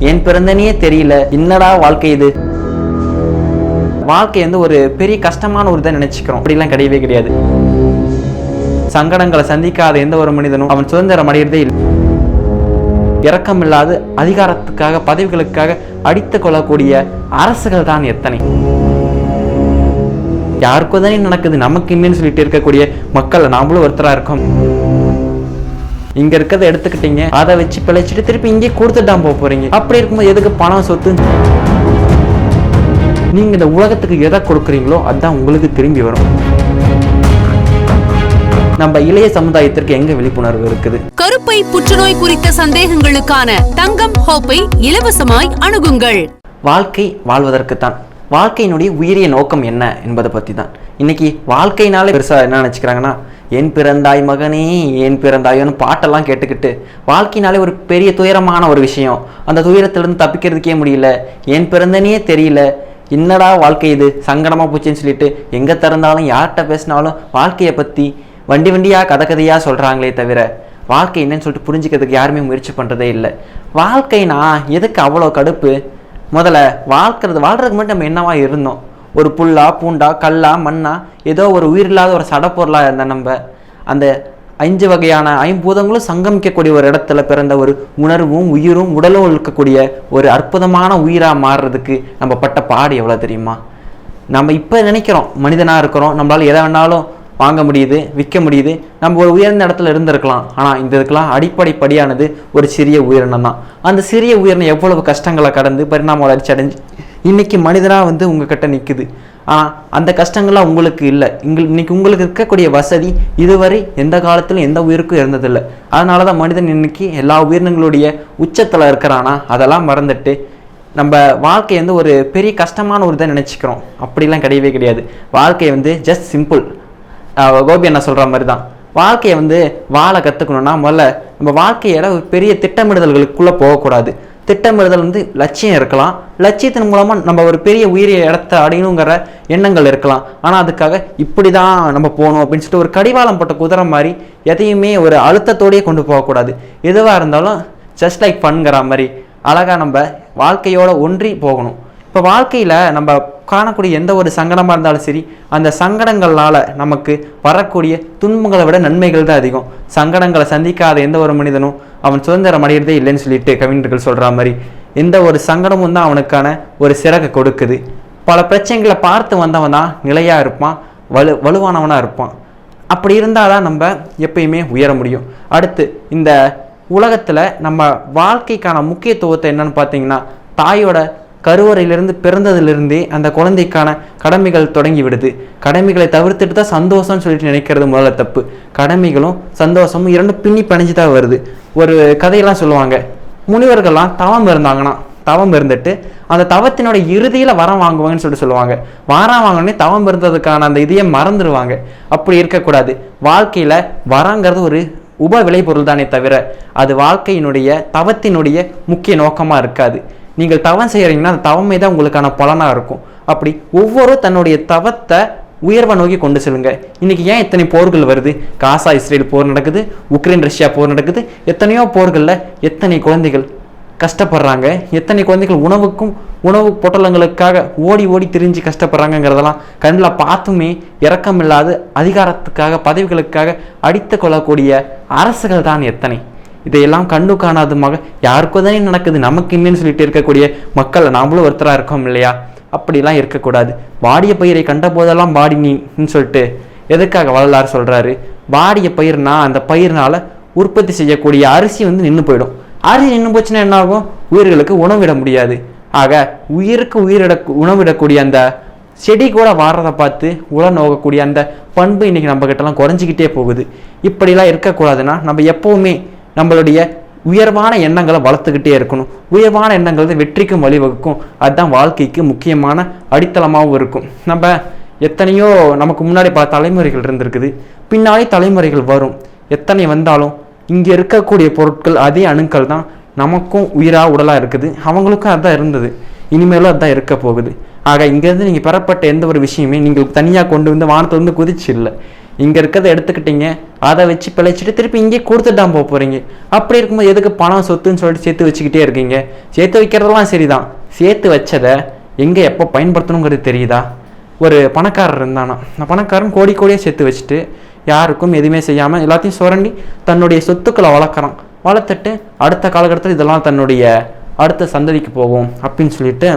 என் பிறந்தனையே தெரியல. என்னடா வாழ்க்கை இது? வாழ்க்கை வந்து ஒரு பெரிய கஷ்டமான ஒரு இதை நினைச்சுக்கிறோம். அப்படிலாம் கிடையவே கிடையாது. சங்கடங்களை சந்திக்காத எந்த ஒரு மனிதனும் அவன் சுதந்திரம் அடையிறதே இல்லை. இரக்கமில்லாது அதிகாரத்துக்காக பதவிகளுக்காக அடித்து கொள்ளக்கூடிய அரசுகள் தான் எத்தனை. யாருக்கும் தானே நடக்குது. நமக்கு இன்னும் சொல்லிட்டு இருக்கக்கூடிய மக்கள் நாமளும் ஒருத்தரா இருக்கோம். இங்க இருக்கிறத எடுத்துக்கிட்டீங்க. அதை வச்சு பிழைச்சிட்டு திருப்பி இங்கே கொடுத்துட்டான் போக போறீங்க. அப்படி இருக்கும்போது எதுக்கு பணம் சொத்து? நீங்க இந்த உலகத்துக்கு எதை கொடுக்குறீங்களோ அதுதான் உங்களுக்கு திரும்பி வரும். நம்ம இளைய சமுதாயத்திற்கு எங்க விழிப்புணர்வு இருக்குது? கருப்பை புற்றுநோய் குறித்த சந்தேகங்களுக்கான தங்கம் ஹோப்பை இலவசமாய் அணுகுங்கள். வாழ்க்கை வாழ்வதற்குத்தான். வாழ்க்கையினுடைய உயரிய நோக்கம் என்ன என்பதை பற்றி தான் இன்னைக்கு வாழ்க்கையினாலே பெருசாக என்ன நினச்சிக்கிறாங்கன்னா என் பிறந்தாய் மகனே ஏன் பிறந்தாயோன்னு பாட்டெல்லாம் கேட்டுக்கிட்டு வாழ்க்கையினாலே ஒரு பெரிய துயரமான ஒரு விஷயம். அந்த துயரத்திலிருந்து தப்பிக்கிறதுக்கே முடியல. ஏன் பிறந்தனே தெரியல. என்னடா வாழ்க்கை இது? சங்கடமாக போச்சுன்னு சொல்லிட்டு எங்கே திறந்தாலும் யார்கிட்ட பேசினாலும் வாழ்க்கையை பற்றி வண்டி வண்டியாக கதை கதையாக சொல்கிறாங்களே தவிர வாழ்க்கை என்னன்னு சொல்லிட்டு புரிஞ்சுக்கிறதுக்கு யாருமே முயற்சி பண்ணுறதே இல்லை. வாழ்க்கைனா எதுக்கு அவ்வளோ கடுப்பு? முதல்ல வாழ்க்கிறது வாழ்கிறதுக்கு மட்டும் நம்ம என்னவா இருந்தோம்? ஒரு புல்லா பூண்டா கல்லா மண்ணா ஏதோ ஒரு உயிரில்லாத ஒரு சடப்பொருளாக இருந்த நம்ம. அந்த அஞ்சு வகையான ஐம்பூதங்களும் சங்கமிக்கக்கூடிய ஒரு இடத்துல பிறந்த ஒரு உணர்வும் உயிரும் உடலும் இருக்கக்கூடிய ஒரு அற்புதமான உயிராக மாறுறதுக்கு நம்ம பட்ட பாடு எவ்வளோ தெரியுமா? நம்ம இப்போ நினைக்கிறோம் மனிதனாக இருக்கிறோம் நம்மளால் எதை வேணாலும் வாங்க முடியுது விற்க முடியுது. நம்ம ஒரு உயர்ந்த இடத்துல இருந்திருக்கலாம். ஆனால் இந்த இதுக்கெல்லாம் அடிப்படை படியானது ஒரு சிறிய உயிரினம் தான். அந்த சிறிய உயிரினம் எவ்வளவு கஷ்டங்களை கடந்து பரிணாம வளர்ச்சி அடைஞ்சு இன்னைக்கு மனிதனாக வந்து உங்ககிட்ட நிற்குது ஆனால் அந்த கஷ்டங்கள்லாம் உங்களுக்கு இல்லை. இங்கள் இன்றைக்கி உங்களுக்கு இருக்கக்கூடிய வசதி இதுவரை எந்த காலத்திலும் எந்த உயிருக்கும் இருந்ததில்லை. அதனால தான் மனிதன் இன்றைக்கி எல்லா உயிரினங்களுடைய உச்சத்தில் இருக்கிறானா அதெல்லாம் மறந்துட்டு நம்ம வாழ்க்கையை வந்து ஒரு பெரிய கஷ்டமான ஒரு இதை நினச்சிக்கிறோம். அப்படிலாம் கிடையவே கிடையாது. வாழ்க்கை வந்து ஜஸ்ட் சிம்பிள் கோபி என்ன சொல்கிற மாதிரி தான் வாழ்க்கையை வந்து வாழ கற்றுக்கணும்னா முதல்ல நம்ம வாழ்க்கையோட ஒரு பெரிய திட்டமிடுதல்களுக்குள்ளே போகக்கூடாது. திட்டமிடுதல் வந்து லட்சியம் இருக்கலாம். லட்சியத்தின் மூலமாக நம்ம ஒரு பெரிய உயிரிய இடத்த அடையணுங்கிற எண்ணங்கள் இருக்கலாம். ஆனால் அதுக்காக இப்படி தான் நம்ம போகணும் அப்படின்னு சொல்லிட்டு ஒரு கடிவாளம் போட்ட குதிரை மாதிரி எதையுமே ஒரு அழுத்தத்தோடயே கொண்டு போகக்கூடாது. எதுவாக இருந்தாலும் ஜஸ்ட் லைக் பண்ணுங்கிற மாதிரி அழகாக நம்ம வாழ்க்கையோட ஒன்றி போகணும். இப்போ வாழ்க்கையில் நம்ம காணக்கூடிய எந்த ஒரு சங்கடமாக இருந்தாலும் சரி அந்த சங்கடங்களால் நமக்கு வரக்கூடிய துன்பங்களை விட நன்மைகள் தான் அதிகம். சங்கடங்களை சந்திக்காத எந்த ஒரு மனிதனும் அவன் சுதந்திரம் அடையிறதே இல்லைன்னு சொல்லிட்டு கவிஞர்கள் சொல்கிற மாதிரி எந்த ஒரு சங்கடமும் தான் அவனுக்கான ஒரு சிறகை கொடுக்குது. பல பிரச்சனைகளை பார்த்து வந்தவன் தான் நிலையாக இருப்பான் வலு வலுவானவனாக இருப்பான். அப்படி இருந்தால் தான் நம்ம எப்பயுமே உயர முடியும். அடுத்து இந்த உலகத்தில் நம்ம வாழ்க்கைக்கான முக்கியத்துவத்தை என்னன்னு பார்த்தீங்கன்னா தாயோட கருவறையிலிருந்து பிறந்ததிலிருந்தே அந்த குழந்தைக்கான கடமைகள் தொடங்கி விடுது கடமைகளை தவிர்த்துட்டு தான் சந்தோஷம்னு சொல்லிட்டு நினைக்கிறது முதல்ல தப்பு. கடமைகளும் சந்தோஷமும் இரண்டும் பின்னி பிணைஞ்சு தான் வருது. ஒரு கதையெல்லாம் சொல்லுவாங்க. முனிவர்கள்லாம் தவம் இருந்தாங்கன்னா தவம் இருந்துட்டு அந்த தவத்தினோட இறுதியில் வரம் வாங்குவாங்கன்னு சொல்லிட்டு சொல்லுவாங்க. வாரம் வாங்கினே தவம் இருந்ததுக்கான அந்த இதையே மறந்துடுவாங்க அப்படி இருக்கக்கூடாது. வாழ்க்கையில் வரங்கிறது ஒரு உப விளைபொருள் தானே தவிர அது வாழ்க்கையினுடைய தவத்தினுடைய முக்கிய நோக்கமாக இருக்காது. நீங்கள் தவம் செய்கிறீங்கன்னா அந்த தவமே தான் உங்களுக்கான பலனாக இருக்கும். அப்படி ஒவ்வொரு தன்னுடைய தவத்தை உயர்வை நோக்கி கொண்டு செல்லுங்க. இன்றைக்கி ஏன் இத்தனை போர்கள் வருது? காசா இஸ்ரேல் போர் நடக்குது உக்ரைன் ரஷ்யா போர் நடக்குது. எத்தனையோ போர்களில் எத்தனை குழந்தைகள் கஷ்டப்படுறாங்க? எத்தனை குழந்தைகள் உணவுக்கும் உணவு பொட்டலங்களுக்காக ஓடி ஓடி திரிஞ்சு கஷ்டப்படுறாங்கங்கிறதெல்லாம் கண்ணில் பார்த்துமே இரக்கமில்லாது அதிகாரத்துக்காக பதவிகளுக்காக அடித்து கொள்ளக்கூடிய அரசுகள் தான் எத்தனை. இதையெல்லாம் கண்டு காணாதமாக யாருக்கோ தானே நடக்குது. நமக்கு என்னன்னு சொல்லிட்டு இருக்கக்கூடிய மக்கள் நாமளும் ஒருத்தராக இருக்கோம் இல்லையா? அப்படிலாம் இருக்கக்கூடாது. வாடிய பயிரை கண்ட போதெல்லாம் வாடி நீன்னு சொல்லிட்டு எதுக்காக வள்ளலார் சொல்கிறாரு வாடிய பயிர்னா அந்த பயிர்னால் உற்பத்தி செய்யக்கூடிய அரிசி வந்து நின்று போயிடும். அரிசி நின்று போச்சுன்னா என்ன ஆகும் உயிர்களுக்கு உணவிட முடியாது. ஆக உயிருக்கு உயிரிட உணவிடக்கூடிய அந்த செடி கூட வாடுறதை பார்த்து உல நோகக்கூடிய அந்த பண்பு இன்னைக்கு நம்மக்கிட்டலாம் குறைஞ்சிக்கிட்டே போகுது. இப்படிலாம் இருக்கக்கூடாதுன்னா நம்ம எப்போவுமே நம்மளுடைய உயர்வான எண்ணங்களை வளர்த்துக்கிட்டே இருக்கணும். உயர்வான எண்ணங்கள் தான் வெற்றிக்கும் வழிவகுக்கும். அதுதான் வாழ்க்கைக்கு முக்கியமான அடித்தளமாகவும் இருக்கும். நம்ம எத்தனையோ நமக்கு முன்னாடி பல தலைமுறைகள் இருந்திருக்குது. பின்னாடி தலைமுறைகள் வரும். எத்தனை வந்தாலும் இங்கே இருக்கக்கூடிய பொருட்கள் அதே அணுக்கள் தான் நமக்கும் உயிராக உடலாக இருக்குது. அவங்களுக்கும் அதுதான் இருந்தது. இனிமேலும் அதுதான் இருக்க போகுது. ஆக இங்கேருந்து நீங்கள் பெறப்பட்ட எந்த ஒரு விஷயமே நீங்கள் தனியாக கொண்டு வந்து வானத்துலேருந்து வந்து குதிச்சு இல்லை. இங்கே இருக்கிறத எடுத்துக்கிட்டீங்க. அதை வச்சு பிழைச்சிட்டு திருப்பி இங்கே கொடுத்துட்டு போக போகிறீங்க அப்படி இருக்கும்போது எதுக்கு பணம் சொத்துன்னு சொல்லிட்டு சேர்த்து வச்சுக்கிட்டே இருக்கீங்க? சேர்த்து வைக்கிறதெல்லாம் சரிதான். சேர்த்து வச்சதை எங்கே எப்போ பயன்படுத்தணுங்கிறது தெரியுதா? ஒரு பணக்காரர் இருந்தானா? அந்த பணக்காரன் கோடி கோடியாக சேர்த்து வச்சுட்டு யாருக்கும் எதுவுமே செய்யாமல் எல்லாத்தையும் சுரண்டி தன்னுடைய சொத்துக்களை வளர்க்குறான். வளர்த்துட்டு அடுத்த காலகட்டத்தில் இதெல்லாம் தன்னுடைய அடுத்த சந்ததிக்கு போகும் அப்படின்னு சொல்லிட்டு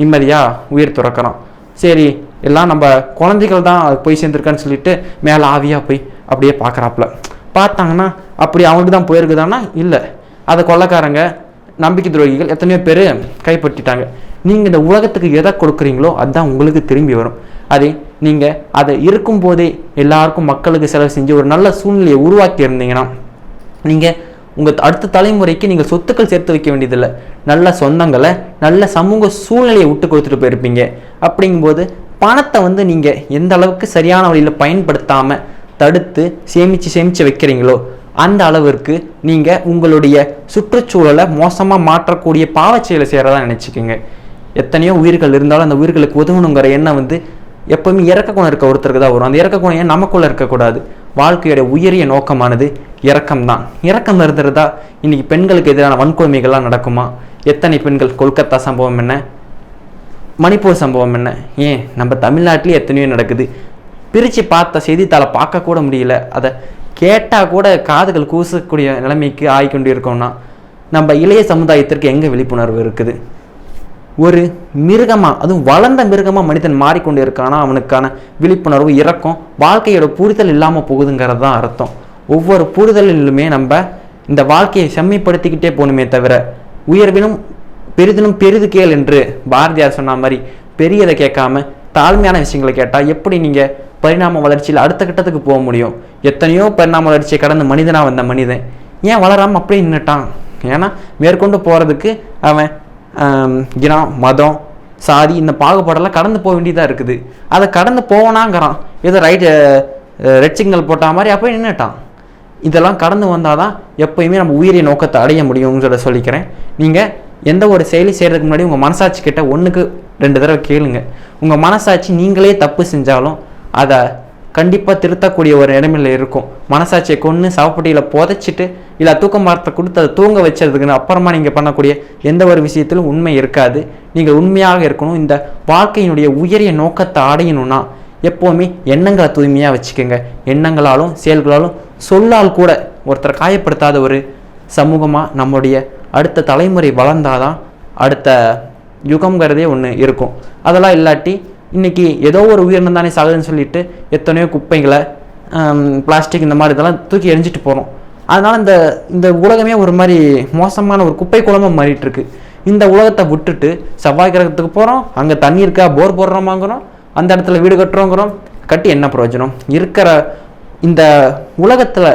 நிம்மதியாக உயிர் துறக்கிறான். சரி எல்லாம் நம்ம குழந்தைகள் தான் அது போய் சேர்ந்துருக்கான்னு சொல்லிட்டு மேலே ஆவியாக போய் அப்படியே பார்க்குறாப்புல. பார்த்தாங்கன்னா அப்படி அவனுக்கு தான் போயிருக்குதானா இல்லை. அதை கொள்ளக்காரங்க நம்பிக்கை துரோகிகள் எத்தனையோ பேர் கைப்பற்றிட்டாங்க. நீங்கள் இந்த உலகத்துக்கு எதை கொடுக்குறீங்களோ அதுதான் உங்களுக்கு திரும்பி வரும். அதே நீங்கள் அதை இருக்கும்போதே எல்லாருக்கும் மக்களுக்கு செலவு செஞ்சு ஒரு நல்ல சூழ்நிலையை உருவாக்கி இருந்தீங்கன்னா நீங்கள் உங்கள் அடுத்த தலைமுறைக்கு நீங்கள் சொத்துக்கள் சேர்த்து வைக்க வேண்டியதில்லை. நல்ல சொந்தங்களை நல்ல சமூக சூழ்நிலையை விட்டு கொடுத்துட்டு போயிருப்பீங்க. அப்படிங்கும்போது பணத்தை வந்து நீங்கள் எந்த அளவுக்கு சரியான வழியில் பயன்படுத்தாமல் தடுத்து சேமித்து சேமித்து வைக்கிறீங்களோ அந்த அளவிற்கு நீங்கள் உங்களுடைய சுற்றுச்சூழலை மோசமாக மாற்றக்கூடிய பாவச்செயலை செய்கிறதா நினச்சிக்கோங்க. எத்தனையோ உயிர்கள் இருந்தாலும் அந்த உயிர்களுக்கு உதவணுங்கிற எண்ணம் வந்து எப்பவுமே இறக்க குணம் இருக்க ஒருத்தருக்கு தான் வரும். அந்த இறக்க குணம் ஏன் நமக்குள்ளே இருக்கக்கூடாது? வாழ்க்கையோட உயரிய நோக்கமானது இறக்கம்தான் தான் இரக்கம் இருந்துருந்தா பெண்களுக்கு எதிரான வன்கொடுமைகள்லாம் நடக்குமா? எத்தனை பெண்கள் கொல்கத்தா சம்பவம் என்ன? மணிப்பூர் சம்பவம் என்ன? ஏன் நம்ம தமிழ்நாட்டிலே எத்தனையோ நடக்குது. பிரித்து பார்த்த செய்தித்தாளை பார்க்கக்கூட முடியல. அதை கேட்டால் கூட காதுகள் கூசக்கூடிய நிலைமைக்கு ஆகிக்கொண்டு இருக்கோம்னா நம்ம இளைய சமுதாயத்திற்கு எங்கே விழிப்புணர்வு இருக்குது? ஒரு மிருகமாக அதுவும் வளர்ந்த மிருகமாக மனிதன் மாறிக்கொண்டு இருக்கானா அவனுக்கான விழிப்புணர்வு இறக்கம் வாழ்க்கையோட புரிதல் இல்லாமல் போகுதுங்கிறது தான் அர்த்தம். ஒவ்வொரு புரிதலிலுமே நம்ம இந்த வாழ்க்கையை செம்மைப்படுத்திக்கிட்டே போகணுமே தவிர உயர்வினும் பெரிதிலும் பெரிது கேள் என்று பாரதியார் சொன்ன மாதிரி பெரியதை கேட்காம தாழ்மையான விஷயங்களை கேட்டால் எப்படி நீங்கள் பரிணாம வளர்ச்சியில் அடுத்த கட்டத்துக்கு போக முடியும். எத்தனையோ பரிணாம வளர்ச்சியை கடந்து மனிதனாக வந்த மனிதன். ஏன் வளராமல் அப்படியே நின்றுட்டான் ஏன்னா மேற்கொண்டு போகிறதுக்கு அவன் இனம் மதம் சாதி இந்த பாகுபாடெல்லாம் கடந்து போக வேண்டியதாக இருக்குது. அதை கடந்து போவனாங்கிறான் ஏதோ ரைட் ரெட் சிக்னல் போட்டா மாதிரி அப்படியே நின்றுட்டான் இதெல்லாம் கடந்து வந்தால் தான் எப்போயுமே நம்ம உயிரிய நோக்கத்தை அடைய முடியும்னு சொல்ல சொல்லிக்கிறேன். நீங்கள் எந்த ஒரு செயலி செய்கிறதுக்கு முன்னாடி உங்கள் மனசாட்சி கிட்ட ஒன்றுக்கு ரெண்டு தடவை கேளுங்க. உங்கள் மனசாட்சி நீங்களே தப்பு செஞ்சாலும் அதை கண்டிப்பாக திருத்தக்கூடிய ஒரு இடமில்ல இருக்கும். மனசாட்சியை கொன்று சவப்பட்டியில் புதைச்சிட்டு இல்லை தூக்க மரத்தை கொடுத்து அதை தூங்க வச்சதுக்குன்னு அப்புறமா நீங்கள் பண்ணக்கூடிய எந்த ஒரு விஷயத்திலும் உண்மை இருக்காது. நீங்கள் உண்மையாக இருக்கணும். இந்த வாழ்க்கையினுடைய உயரிய நோக்கத்தை அடையணும்னா எப்போவுமே எண்ணங்களை தூய்மையாக வச்சுக்கோங்க. எண்ணங்களாலும் செயல்களாலும் சொல்லால் கூட ஒருத்தரை காயப்படுத்தாத ஒரு சமூகமாக நம்முடைய அடுத்த தலைமுறை வளர்ந்தாதான் அடுத்த யுகம்ங்கிறதே ஒன்று இருக்கும். அதெல்லாம் இல்லாட்டி இன்னைக்கு ஏதோ ஒரு உயிரினம் தானே சாகுதுன்னு சொல்லிட்டு எத்தனையோ குப்பைகளை பிளாஸ்டிக் இந்த மாதிரி இதெல்லாம் தூக்கி எரிஞ்சிட்டு போகிறோம் அதனால் இந்த இந்த உலகமே ஒரு மாதிரி மோசமான ஒரு குப்பை குளமாக மாறிட்டுருக்கு. இந்த உலகத்தை விட்டுட்டு செவ்வாய் கிரகத்துக்கு போகிறோம் அங்கே தண்ணி இருக்கா போர் போடுறோமாங்கிறோம் அந்த இடத்துல வீடு கட்டுறோங்கிறோம் கட்டி என்ன பிரயோஜனம்? இருக்கிற இந்த உலகத்தில்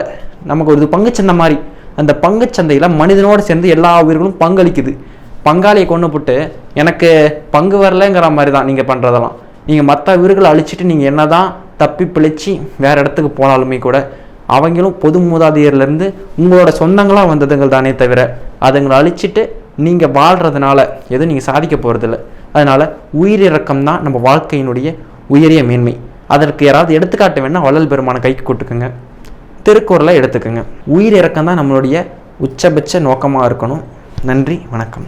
நமக்கு ஒரு பங்குச்சந்தை மாதிரி அந்த பங்குச்சந்தையில் மனிதனோடு சேர்ந்து எல்லா உயிர்களும் பங்களிக்குது. பங்காளியை கொண்டு போட்டு எனக்கு பங்கு வரலைங்கிற மாதிரி தான் நீங்கள் பண்ணுறதெல்லாம் நீங்கள் மற்ற உயிர்களை அழிச்சிட்டு நீங்கள் என்ன தான் தப்பி பிழைச்சி வேறு இடத்துக்கு போனாலுமே கூட அவங்களும் பொது மூதாதையர்லேருந்து உங்களோட சொந்தங்களாக வந்ததுங்கள் தானே தவிர அதுங்களை அழிச்சிட்டு நீங்கள் வாழ்கிறதுனால எதுவும் நீங்கள் சாதிக்க போகிறதில்ல அதனால் உயிரிறக்கம் தான் நம்ம வாழ்க்கையினுடைய உயரிய மேன்மை. அதற்கு யாராவது எடுத்துக்காட்ட வேணால் வள்ளல் பெருமான கைக்கு கூட்டுக்குங்க. திருக்குறளை எடுத்துக்கோங்க. உயிரிறக்கம் தான் நம்மளுடைய உச்சபட்ச நோக்கமாக இருக்கணும். நன்றி வணக்கம்.